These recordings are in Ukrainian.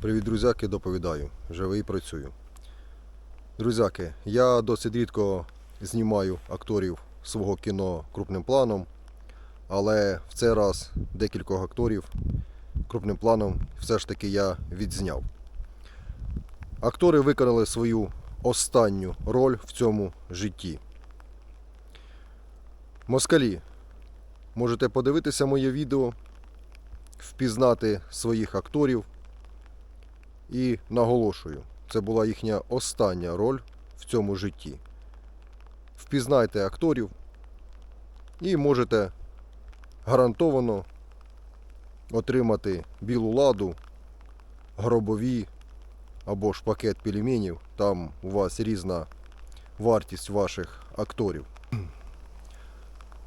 Привіт, друзяки, доповідаю. Живий працюю. Друзяки, я досить рідко знімаю акторів свого кіно крупним планом, але в цей раз декількох акторів крупним планом все ж таки я відзняв. Актори виконали свою останню роль в цьому житті. Москалі, можете подивитися моє відео, впізнати своїх акторів. І наголошую, це була їхня остання роль в цьому житті. Впізнайте акторів і можете гарантовано отримати білу ладу, гробові або ж пакет пельменів. Там у вас різна вартість ваших акторів.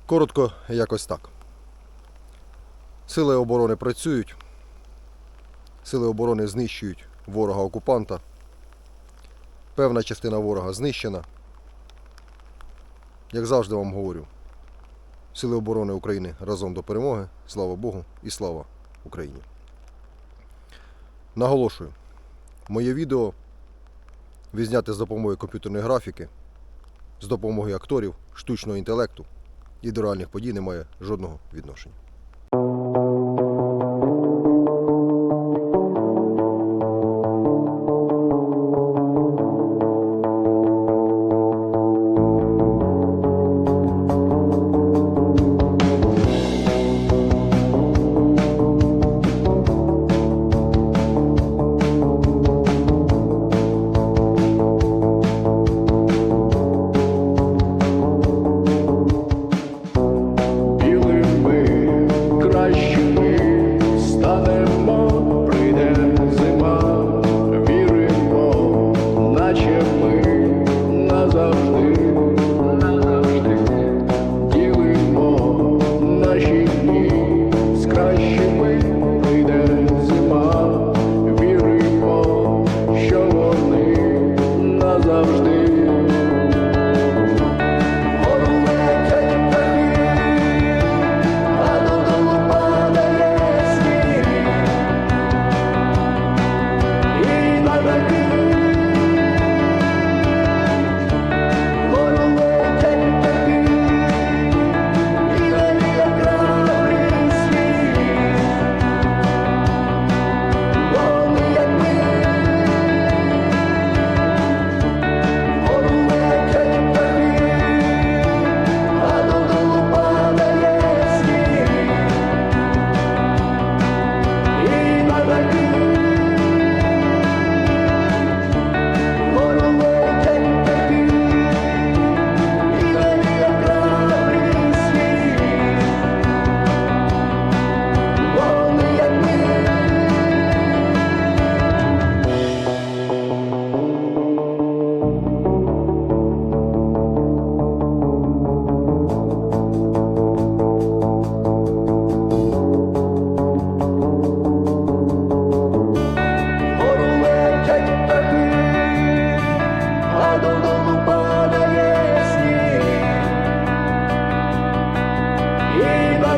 Коротко, якось так. Сили оборони працюють. Сили оборони знищують ворога окупанта. Певна частина ворога знищена. Як завжди вам говорю, Сили оборони України разом до перемоги. Слава Богу і слава Україні. Наголошую, моє відео відзняте з допомогою комп'ютерної графіки, з допомогою акторів, штучного інтелекту і до реальних подій не має жодного відношення. love.